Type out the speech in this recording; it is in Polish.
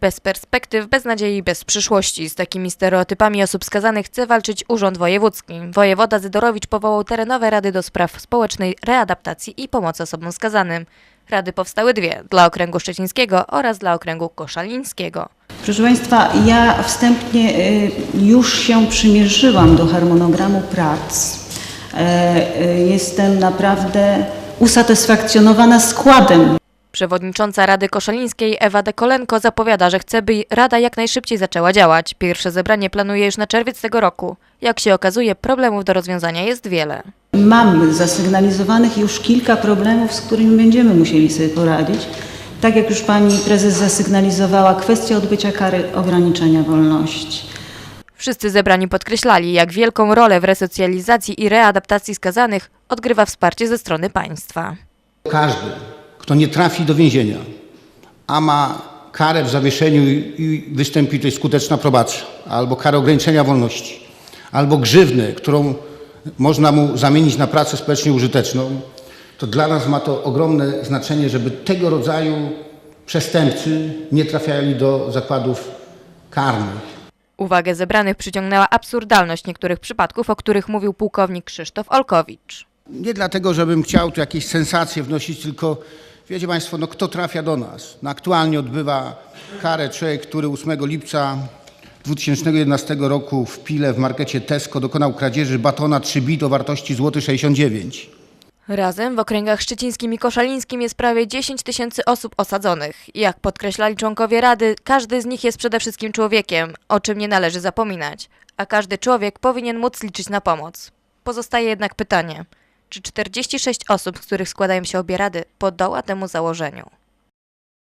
Bez perspektyw, bez nadziei, bez przyszłości. Z takimi stereotypami osób skazanych chce walczyć Urząd Wojewódzki. Wojewoda Zydorowicz powołał terenowe rady do spraw społecznej readaptacji i pomocy osobom skazanym. Rady powstały dwie, dla okręgu szczecińskiego oraz dla okręgu koszalińskiego. Proszę Państwa, ja wstępnie y, już się przymierzyłam do harmonogramu prac. E, y, Jestem naprawdę usatysfakcjonowana składem Przewodnicząca Rady Koszalińskiej Ewa Dekolenko zapowiada, że chce, by Rada jak najszybciej zaczęła działać. Pierwsze zebranie planuje już na czerwiec tego roku. Jak się okazuje, problemów do rozwiązania jest wiele. Mamy zasygnalizowanych już kilka problemów, z którymi będziemy musieli sobie poradzić. Tak jak już Pani Prezes zasygnalizowała, kwestia odbycia kary ograniczenia wolności. Wszyscy zebrani podkreślali, jak wielką rolę w resocjalizacji i readaptacji skazanych odgrywa wsparcie ze strony państwa. Każdy, kto nie trafi do więzienia, a ma karę w zawieszeniu i wystąpi tutaj skuteczna probacja, albo karę ograniczenia wolności, albo grzywnę, którą można mu zamienić na pracę społecznie użyteczną, to dla nas ma to ogromne znaczenie, żeby tego rodzaju przestępcy nie trafiali do zakładów karnych. Uwagę zebranych przyciągnęła absurdalność niektórych przypadków, o których mówił pułkownik Krzysztof Olkowicz. Nie dlatego, żebym chciał tu jakieś sensacje wnosić, tylko wiecie Państwo, no kto trafia do nas? No aktualnie odbywa karę człowiek, który 8 lipca 2011 roku w Pile w markecie Tesco dokonał kradzieży batona 3 bit o wartości złoty 69 zł. Razem w okręgach szczecińskim i koszalińskim jest prawie 10 tysięcy osób osadzonych. Jak podkreślali członkowie Rady, każdy z nich jest przede wszystkim człowiekiem, o czym nie należy zapominać. A każdy człowiek powinien móc liczyć na pomoc. Pozostaje jednak pytanie, czy 46 osób, z których składają się obie rady, podoła temu założeniu?